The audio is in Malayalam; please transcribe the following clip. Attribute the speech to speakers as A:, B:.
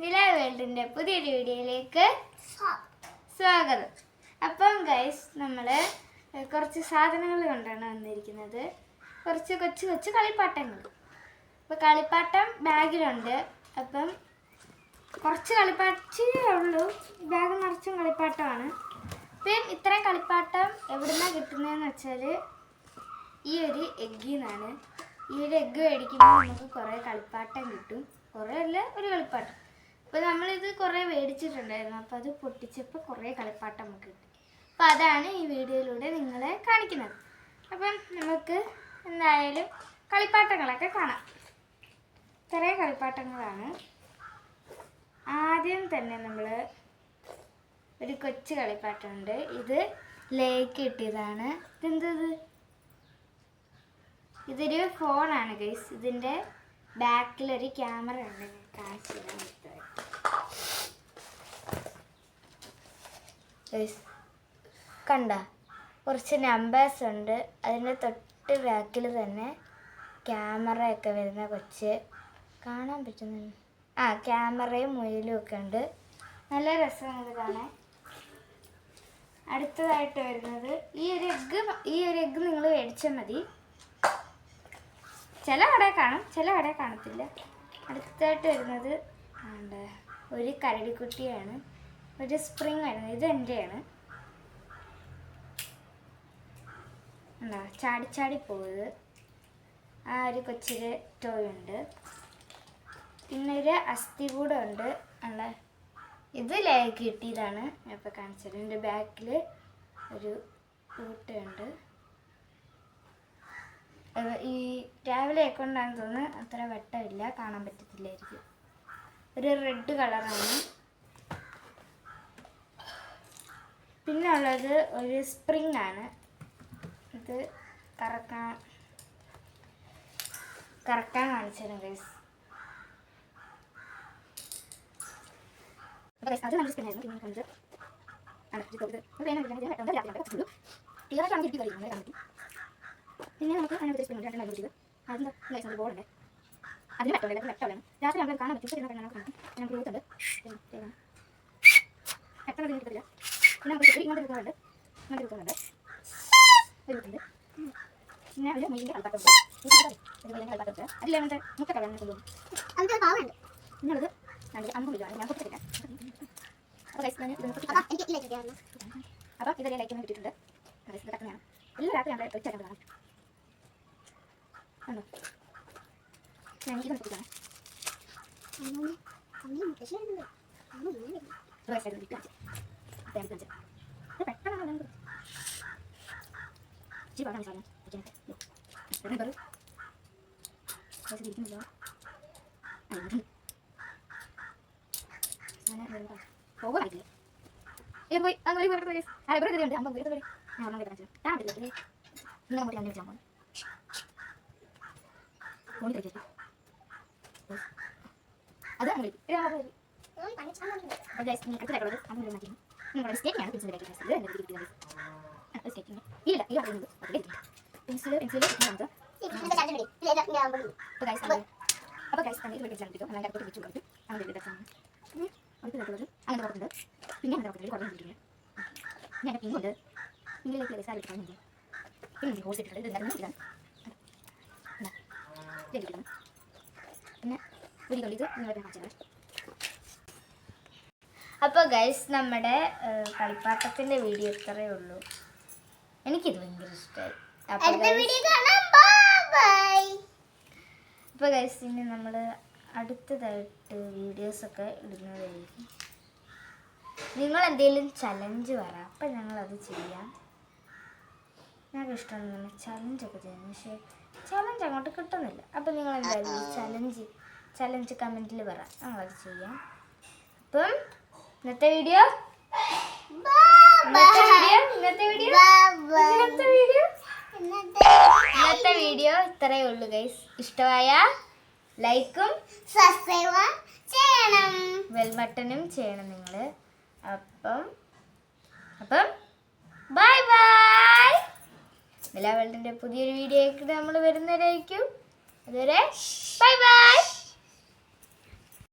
A: നില വേൾഡിന്റെ പുതിയൊരു വീഡിയോയിലേക്ക് സ്വാഗതം. അപ്പം ഗൈസ് നമ്മൾ കുറച്ച് സാധനങ്ങൾ കൊണ്ടാണ് വന്നിരിക്കുന്നത്. കുറച്ച് കൊച്ചു കൊച്ചു കളിപ്പാട്ടങ്ങൾ. അപ്പോൾ കളിപ്പാട്ടം ബാഗിലുണ്ട്. അപ്പം കുറച്ച് കളിപ്പാട്ടേ ഉള്ളൂ. ബാഗ് നിറച്ചും കളിപ്പാട്ടമാണ്. അപ്പം ഇത്രയും കളിപ്പാട്ടം എവിടുന്നാണ് കിട്ടുന്നതെന്ന് വെച്ചാൽ ഈ ഒരു എഗ്ഗിൽ നിന്നാണ് ഈ ഒരു എഗ്ഗ് മേടിക്കുമ്പോൾ നമുക്ക് കുറേ കളിപ്പാട്ടം കിട്ടും. കുറേ അല്ല ഒരു കളിപ്പാട്ടം. അപ്പോൾ നമ്മളിത് കുറേ മേടിച്ചിട്ടുണ്ടായിരുന്നു. അപ്പോൾ അത് പൊട്ടിച്ചപ്പോൾ കുറേ കളിപ്പാട്ടം നമുക്ക് കിട്ടി. അപ്പോൾ അതാണ് ഈ വീഡിയോയിലൂടെ നിങ്ങളെ കാണിക്കുന്നത്. അപ്പം നമുക്ക് എന്തായാലും കളിപ്പാട്ടങ്ങളൊക്കെ കാണാം. കുറേ കളിപ്പാട്ടങ്ങളാണ്. ആദ്യം തന്നെ നമ്മൾ ഒരു കൊച്ചു കളിപ്പാട്ടമുണ്ട് ഇത് ലേക്ക് കിട്ടിയതാണ് ഇതെന്തത്? ഇതൊരു ഫോണാണ് ഗൈസ്. ഇതിന്റെ ബാക്കിലൊരു ക്യാമറ ഉണ്ട്. കാണിച്ചു അടുത്തതായി. ഗൈസ് കണ്ട? കുറച്ച് നമ്പേഴ്സ് ഉണ്ട്. അതിന്റെ തൊട്ട് ബാക്കിൽ തന്നെ ക്യാമറ ഒക്കെ വരുന്ന കൊച്ച് കാണാൻ പറ്റുന്നുണ്ട് ആ ക്യാമറയും മുയലും ഒക്കെ ഉണ്ട്. നല്ല രസമാണ് ഇത് കാണാൻ. അടുത്തതായിട്ട് വരുന്നത് ഈ ഒരു എഗ്ഗ് ഈ ഒരു എഗ്ഗ് നിങ്ങൾ മേടിച്ചാൽ മതി. ചില കടയിൽ കാണും ചില കടയിൽ കാണത്തില്ല. അടുത്തതായിട്ട് വരുന്നത് ഒരു കരടിക്കുട്ടിയാണ്. ഒരു സ്പ്രിങ് ആയിരുന്നു. ഇത് എന്റെയാണ് എന്താ ചാടി ചാടി പോകുന്നത് ആ ഒരു കൊച്ചൊരു ടോയ് ഉണ്ട്. പിന്നെ ഒരു അസ്ഥി കൂടെ ഉണ്ട്. അല്ല ഇത് ലേക്ക് കിട്ടിയതാണ്. ഞാനിപ്പോൾ കാണിച്ചത് എന്റെ ബാക്കിൽ ഒരു കൂട്ടുണ്ട് ഈ രാവിലെ ആയിക്കൊണ്ടാണെന്ന് തോന്നുന്നു അത്ര വെട്ടമില്ല. കാണാൻ പറ്റത്തില്ലായിരിക്കും. ഒരു റെഡ് കളറാണ് പിന്നെ ഉള്ളത് ഒരു സ്പ്രിങ് ആണ് ഇത് കറക്കാൻ കറക്കാൻ കാണിച്ചു ഗൈസ് അത് നല്ല സ്പിൻ ആയിരുന്നു പിന്നെ രാത്രി ക്ലിയർ ആയിട്ട് നമുക്ക് കളിക്കുന്നത് പറ്റും പിന്നെ നമുക്ക് അതിനകത്ത് സ്പിൻ ഉണ്ട് രണ്ടെണ്ണം പിടിച്ചത് അതിന്റെ ലൈസൻസ് ബോർഡ് ഉണ്ട് അതിന് അതിന് വെട്ടമില്ല രാത്രി നമുക്ക് കാണാൻ പറ്റും. നമുക്ക് ഗ്രൂത്ത് ഉണ്ട്. എത്ര പിന്നെ നമുക്ക് ഇങ്ങോട്ട് കിട്ടുന്നുണ്ട് ഇങ്ങോട്ട് കിട്ടുന്നുണ്ട് ഒരു കിട്ടുന്നുണ്ട് പിന്നെ ഒരു മീനിന്റെ കളിപ്പാട്ടുണ്ട് ഇതുപോലെ കളിപ്പാട്ടുണ്ട് അതിൽ അങ്ങനത്തെ മുട്ട കളർ കൊണ്ടുപോകും
B: അതിന്റെ പാവുണ്ട്
A: നിങ്ങളത് രണ്ട് അമ്പത് രൂപയാണ്. ഞാൻ കൊടുത്തിട്ടില്ല. അപ്പോൾ ഗൈസ് ഞാൻ
B: കിട്ടിയായിരുന്നു.
A: അപ്പോൾ ഇതൊരു ലൈറ്റ് കിട്ടിയിട്ടുണ്ട്. ഗൈസ് ഇത് കട്ടുന്നതാണ് എല്ലാ രാത്രി നമ്മൾ വെച്ചാൽ കണ്ടോ ഞാൻ ഇതൊന്ന് പൊട്ടിക്കാണ്
B: അമ്മൂമ്മ അമ്മ
A: ഇത് പെട്ടെന്ന് ഇച്ചിരി പാടാണ് സാധനം വെക്കാനൊക്കെ റബ്ബർ ആ ഇരിക്കുന്നു പോകാനായിട്ടില്ല ഏത് പോയി അത്. പോയി ആ ഇവിടെ കയറിയുണ്ട് അമ്പത് ഇത് ഞാൻ ഒന്നും കിട്ടാൻ ഞാൻ പറ്റില്ല നിങ്ങൾ അങ്ങോട്ട് ഞാൻ വെച്ചാൽ മതി ഫോണിൽ കളിക്കാം അത് അങ്ങനെ
B: പണിച്ചാലുണ്ട്
A: അടുത്തതായിട്ടുള്ളത് അങ്ങനെ മാറ്റി നിങ്ങളുടെ സ്റ്റേറ്റിനാണ് പെൻസിൽ ബാക്കി ഇത് എന്നെ കിട്ടിയത് സ്റ്റേറ്റിന് ഇല്ല ഇത് പറയുന്നത് അതിലെ പെൻസിൽ പെൻസിൽ നമുക്ക്
B: ഇതിന്റെ ചാർജ് പിടി ഇല്ല ഞാൻ ആവുമ്പോൾ
A: അപ്പോൾ ഗൈസ് തന്നെ അപ്പോൾ ഗൈസ് തന്നെ ഇത് വെച്ചാൽ കിട്ടും അങ്ങനെ അടുത്തോട്ട് വെച്ചു കൊടുക്കും അങ്ങനെ ഒരു ഇതാണ് അടുത്തതായിട്ടുള്ളത് അങ്ങനെ കൊടുക്കുന്നുണ്ട് പിന്നെ അങ്ങനെ കൊടുക്കുന്നത് കുറേ കിട്ടില്ല പിന്നെ എന്റെ പിന്നുണ്ട് പിന്നിലേക്ക് ഗൈസ് ആയിട്ട് കാണുന്നുണ്ട് പിന്നെ ഹോസ് ഇട്ടിട്ടുണ്ട് ഇത് എന്താണെന്ന് ഇതാണ് ഇത് കിട്ടണം പിന്നെ ഒരു കളി ഇത് നിങ്ങളെ കാണിച്ചത് അപ്പോൾ ഗൈസ് നമ്മുടെ കളിപ്പാട്ടത്തിന്റെ വീഡിയോ ഇത്രയേ ഉള്ളൂ. എനിക്കിത് ഭയങ്കര ഇഷ്ടമായി അപ്പോൾ ഗൈസ് ഇനി നമ്മൾ അടുത്തതായിട്ട് വീഡിയോസൊക്കെ ഇടുന്നതായിരിക്കും. നിങ്ങൾ എന്തെങ്കിലും ചലഞ്ച് വരാം പറ. ഞങ്ങൾ അത് ചെയ്യാം. ഞങ്ങൾക്ക് ഇഷ്ടമാണ് ചലഞ്ചൊക്കെ ചെയ്യുന്നത് പക്ഷേ ചലഞ്ച് അങ്ങോട്ട് കിട്ടുന്നില്ല. അപ്പം നിങ്ങൾ എന്തായാലും ചലഞ്ച് ചലഞ്ച് കമന്റിൽ പറ. ഞങ്ങളത് ചെയ്യാം. അപ്പം ഇന്നത്തെ വീഡിയോ ഇന്നത്തെ വീഡിയോ ഇന്നത്തെ വീഡിയോ ഇന്നത്തെ വീഡിയോ ഇന്നത്തെ വീഡിയോ ഇത്രയേ ഉള്ളൂ ഗൈസ് ഇഷ്ടമായ ലൈക്കും
B: സബ്സ്ക്രൈബ് ചെയ്യണം
A: ബെൽ ബട്ടണും ചെയ്യണം നിങ്ങൾ അപ്പം അപ്പം ബൈ ബൈ എല്ലാ വേൾഡിന്റെ പുതിയൊരു വീഡിയോ നമ്മൾ വരുന്നവരായിരിക്കും. അതുവരെ ബൈ ബൈ